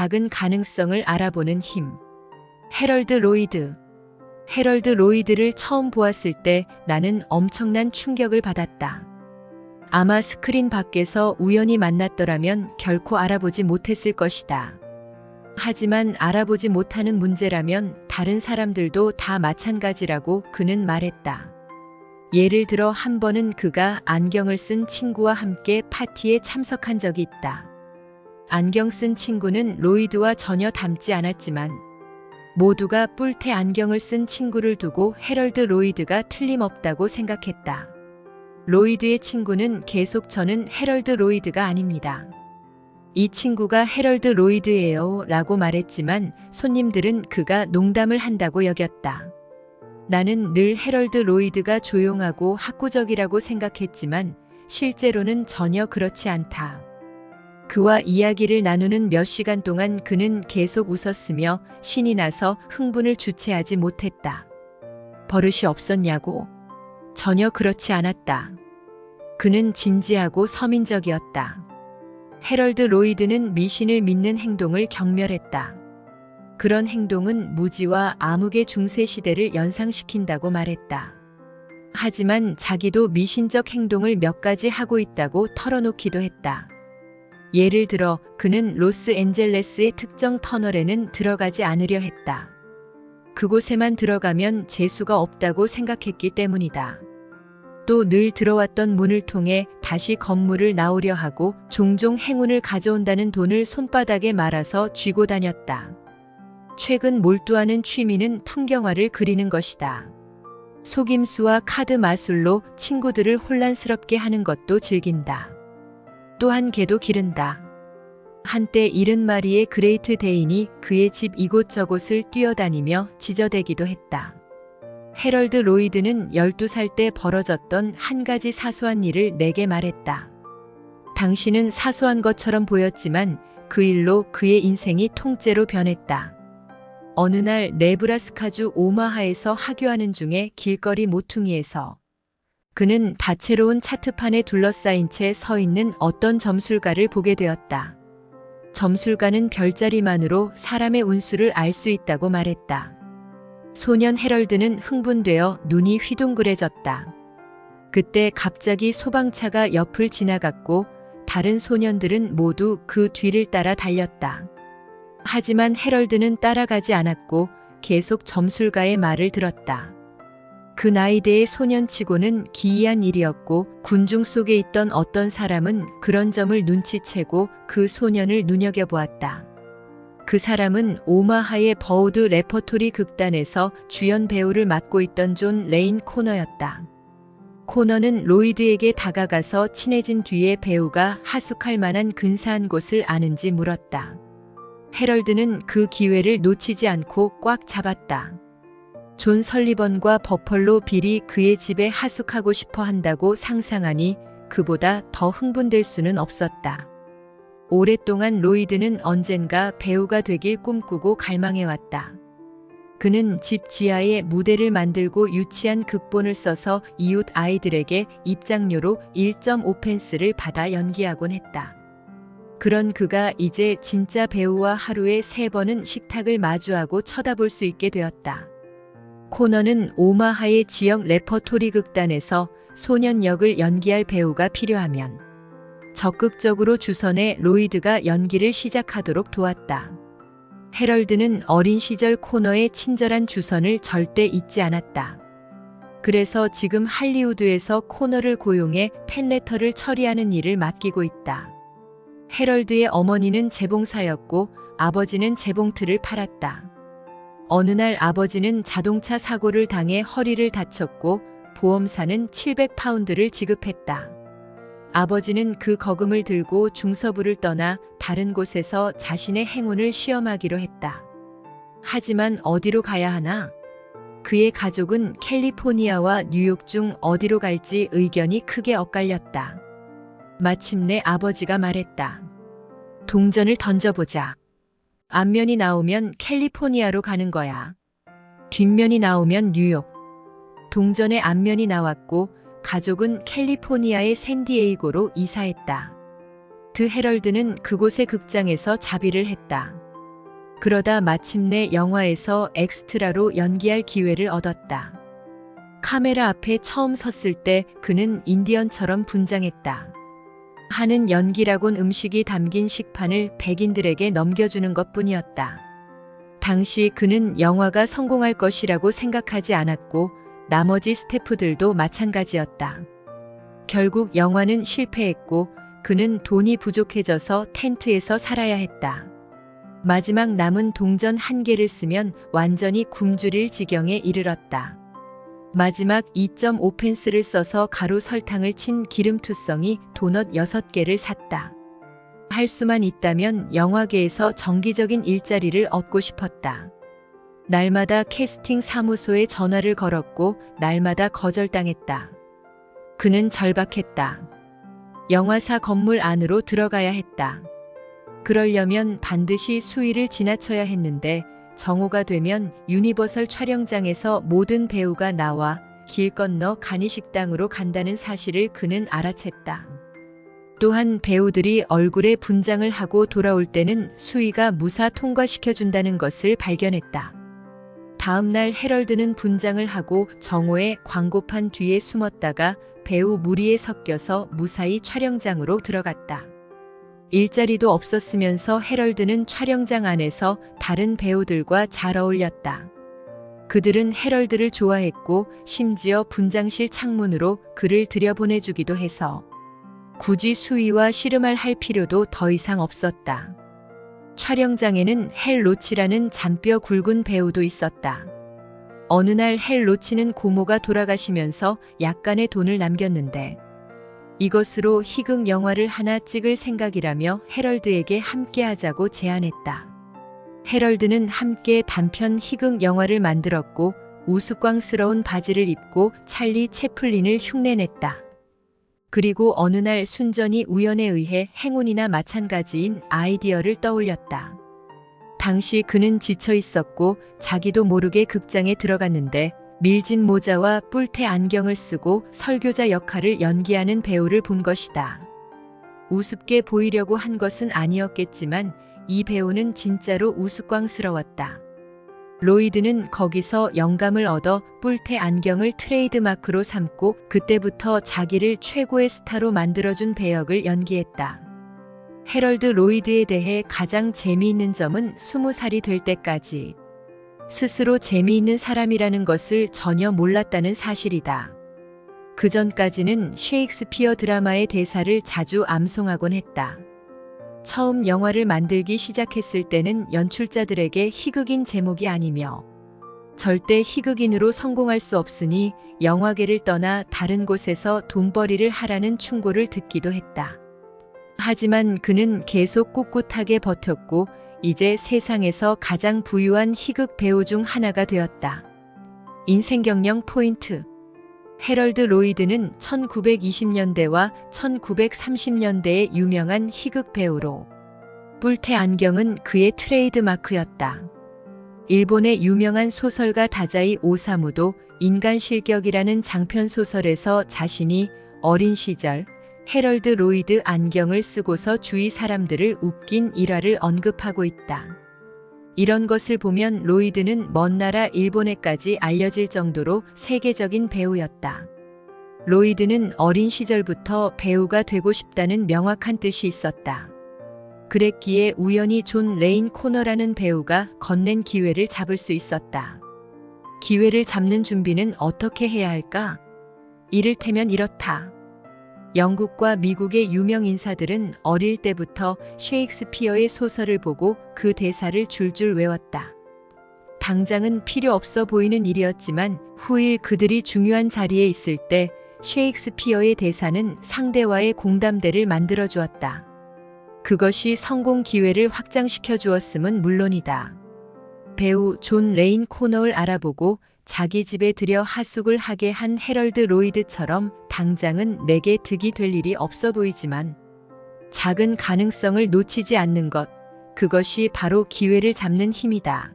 작은 가능성을 알아보는 힘. 헤럴드 로이드. 헤럴드 로이드를 처음 보았을 때 나는 엄청난 충격을 받았다. 아마 스크린 밖에서 우연히 만났더라면 결코 알아보지 못했을 것이다. 하지만 알아보지 못하는 문제라면 다른 사람들도 다 마찬가지라고 그는 말했다. 예를 들어 한 번은 그가 안경을 쓴 친구와 함께 파티에 참석한 적이 있다. 안경 쓴 친구는 로이드와 전혀 닮지 않았지만 모두가 뿔테 안경을 쓴 친구를 두고 헤럴드 로이드가 틀림없다고 생각했다. 로이드의 친구는 계속 저는 헤럴드 로이드가 아닙니다. 이 친구가 헤럴드 로이드예요 라고 말했지만 손님들은 그가 농담을 한다고 여겼다. 나는 늘 헤럴드 로이드가 조용하고 학구적이라고 생각했지만 실제로는 전혀 그렇지 않다. 그와 이야기를 나누는 몇 시간 동안 그는 계속 웃었으며 신이 나서 흥분을 주체하지 못했다. 버릇이 없었냐고? 전혀 그렇지 않았다. 그는 진지하고 서민적이었다. 헤럴드 로이드는 미신을 믿는 행동을 경멸했다. 그런 행동은 무지와 암흑의 중세 시대를 연상시킨다고 말했다. 하지만 자기도 미신적 행동을 몇 가지 하고 있다고 털어놓기도 했다. 예를 들어 그는 로스앤젤레스의 특정 터널에는 들어가지 않으려 했다. 그곳에만 들어가면 재수가 없다고 생각했기 때문이다. 또 늘 들어왔던 문을 통해 다시 건물을 나오려 하고 종종 행운을 가져온다는 돈을 손바닥에 말아서 쥐고 다녔다. 최근 몰두하는 취미는 풍경화를 그리는 것이다. 속임수와 카드 마술로 친구들을 혼란스럽게 하는 것도 즐긴다. 또한 개도 기른다. 한때 70마리의 그레이트 데인이 그의 집 이곳저곳을 뛰어다니며 지저대기도 했다. 헤럴드 로이드는 12살 때 벌어졌던 한 가지 사소한 일을 내게 말했다. 당신은 사소한 것처럼 보였지만 그 일로 그의 인생이 통째로 변했다. 어느 날 네브라스카주 오마하에서 하교하는 중에 길거리 모퉁이에서 그는 다채로운 차트판에 둘러싸인 채 서 있는 어떤 점술가를 보게 되었다. 점술가는 별자리만으로 사람의 운수를 알 수 있다고 말했다. 소년 헤럴드는 흥분되어 눈이 휘둥그레졌다. 그때 갑자기 소방차가 옆을 지나갔고 다른 소년들은 모두 그 뒤를 따라 달렸다. 하지만 헤럴드는 따라가지 않았고 계속 점술가의 말을 들었다. 그 나이대의 소년치고는 기이한 일이었고 군중 속에 있던 어떤 사람은 그런 점을 눈치채고 그 소년을 눈여겨보았다. 그 사람은 오마하의 버우드 레퍼토리 극단에서 주연 배우를 맡고 있던 존 레인 코너였다. 코너는 로이드에게 다가가서 친해진 뒤에 배우가 하숙할 만한 근사한 곳을 아는지 물었다. 헤럴드는 그 기회를 놓치지 않고 꽉 잡았다. 존 설리번과 버펄로 빌이 그의 집에 하숙하고 싶어 한다고 상상하니 그보다 더 흥분될 수는 없었다. 오랫동안 로이드는 언젠가 배우가 되길 꿈꾸고 갈망해왔다. 그는 집 지하에 무대를 만들고 유치한 극본을 써서 이웃 아이들에게 입장료로 1.5펜스를 받아 연기하곤 했다. 그런 그가 이제 진짜 배우와 하루에 세 번은 식탁을 마주하고 쳐다볼 수 있게 되었다. 코너는 오마하의 지역 레퍼토리 극단에서 소년 역을 연기할 배우가 필요하면 적극적으로 주선해 로이드가 연기를 시작하도록 도왔다. 헤럴드는 어린 시절 코너의 친절한 주선을 절대 잊지 않았다. 그래서 지금 할리우드에서 코너를 고용해 팬레터를 처리하는 일을 맡기고 있다. 헤럴드의 어머니는 재봉사였고 아버지는 재봉틀을 팔았다. 어느 날 아버지는 자동차 사고를 당해 허리를 다쳤고 보험사는 700파운드를 지급했다. 아버지는 그 거금을 들고 중서부를 떠나 다른 곳에서 자신의 행운을 시험하기로 했다. 하지만 어디로 가야 하나? 그의 가족은 캘리포니아와 뉴욕 중 어디로 갈지 의견이 크게 엇갈렸다. 마침내 아버지가 말했다. 동전을 던져보자. 앞면이 나오면 캘리포니아로 가는 거야. 뒷면이 나오면 뉴욕. 동전의 앞면이 나왔고 가족은 캘리포니아의 샌디에이고로 이사했다. 드 헤럴드는 그곳의 극장에서 자비를 했다. 그러다 마침내 영화에서 엑스트라로 연기할 기회를 얻었다. 카메라 앞에 처음 섰을 때 그는 인디언처럼 분장했다. 하는 연기라곤 음식이 담긴 식판을 백인들에게 넘겨주는 것 뿐이었다. 당시 그는 영화가 성공할 것이라고 생각하지 않았고 나머지 스태프들도 마찬가지였다. 결국 영화는 실패했고 그는 돈이 부족해져서 텐트에서 살아야 했다. 마지막 남은 동전 한 개를 쓰면 완전히 굶주릴 지경에 이르렀다. 마지막 2.5펜스를 써서 가루 설탕을 친 기름투성이 도넛 6개를 샀다. 할 수만 있다면 영화계에서 정기적인 일자리를 얻고 싶었다. 날마다 캐스팅 사무소에 전화를 걸었고 날마다 거절당했다. 그는 절박했다. 영화사 건물 안으로 들어가야 했다. 그러려면 반드시 수위를 지나쳐야 했는데 정오가 되면 유니버설 촬영장에서 모든 배우가 나와 길 건너 간이식당으로 간다는 사실을 그는 알아챘다. 또한 배우들이 얼굴에 분장을 하고 돌아올 때는 수위가 무사 통과시켜준다는 것을 발견했다. 다음 날 헤럴드는 분장을 하고 정오의 광고판 뒤에 숨었다가 배우 무리에 섞여서 무사히 촬영장으로 들어갔다. 일자리도 없었으면서 헤럴드는 촬영장 안에서 다른 배우들과 잘 어울렸다. 그들은 헤럴드를 좋아했고 심지어 분장실 창문으로 그를 들여보내주기도 해서 굳이 수위와 씨름할 할 필요도 더 이상 없었다. 촬영장에는 헬 로치라는 잔뼈 굵은 배우도 있었다. 어느 날 헬 로치는 고모가 돌아가시면서 약간의 돈을 남겼는데 이것으로 희극 영화를 하나 찍을 생각이라며 헤럴드에게 함께 하자고 제안했다. 헤럴드는 함께 단편 희극 영화를 만들었고 우스꽝스러운 바지를 입고 찰리 채플린을 흉내냈다. 그리고 어느 날 순전히 우연에 의해 행운이나 마찬가지인 아이디어를 떠올렸다. 당시 그는 지쳐 있었고 자기도 모르게 극장에 들어갔는데 밀진 모자와 뿔테 안경을 쓰고 설교자 역할을 연기하는 배우를 본 것이다. 우습게 보이려고 한 것은 아니었겠지만 이 배우는 진짜로 우스꽝스러웠다. 로이드는 거기서 영감을 얻어 뿔테 안경을 트레이드마크로 삼고 그때부터 자기를 최고의 스타로 만들어준 배역을 연기했다. 헤럴드 로이드에 대해 가장 재미있는 점은 스무 살이 될 때까지 스스로 재미있는 사람이라는 것을 전혀 몰랐다는 사실이다. 그 전까지는 셰익스피어 드라마의 대사를 자주 암송하곤 했다. 처음 영화를 만들기 시작했을 때는 연출자들에게 희극인 제목이 아니며 절대 희극인으로 성공할 수 없으니 영화계를 떠나 다른 곳에서 돈벌이를 하라는 충고를 듣기도 했다. 하지만 그는 계속 꿋꿋하게 버텼고 이제 세상에서 가장 부유한 희극 배우 중 하나가 되었다. 인생 경영 포인트. 헤럴드 로이드는 1920년대와 1930년대의 유명한 희극 배우로 뿔테 안경은 그의 트레이드 마크였다. 일본의 유명한 소설가 다자이 오사무도 인간 실격이라는 장편 소설에서 자신이 어린 시절 헤럴드 로이드 안경을 쓰고서 주위 사람들을 웃긴 일화를 언급하고 있다. 이런 것을 보면 로이드는 먼 나라 일본에까지 알려질 정도로 세계적인 배우였다. 로이드는 어린 시절부터 배우가 되고 싶다는 명확한 뜻이 있었다. 그랬기에 우연히 존 레인 코너라는 배우가 건넨 기회를 잡을 수 있었다. 기회를 잡는 준비는 어떻게 해야 할까? 이를테면 이렇다. 영국과 미국의 유명 인사들은 어릴 때부터 셰익스피어의 소설을 보고 그 대사를 줄줄 외웠다. 당장은 필요 없어 보이는 일이었지만 후일 그들이 중요한 자리에 있을 때 셰익스피어의 대사는 상대와의 공담대를 만들어 주었다. 그것이 성공 기회를 확장시켜 주었음은 물론이다. 배우 존 레인 코너를 알아보고 자기 집에 들여 하숙을 하게 한 헤럴드 로이드처럼 당장은 내게 득이 될 일이 없어 보이지만 작은 가능성을 놓치지 않는 것, 그것이 바로 기회를 잡는 힘이다.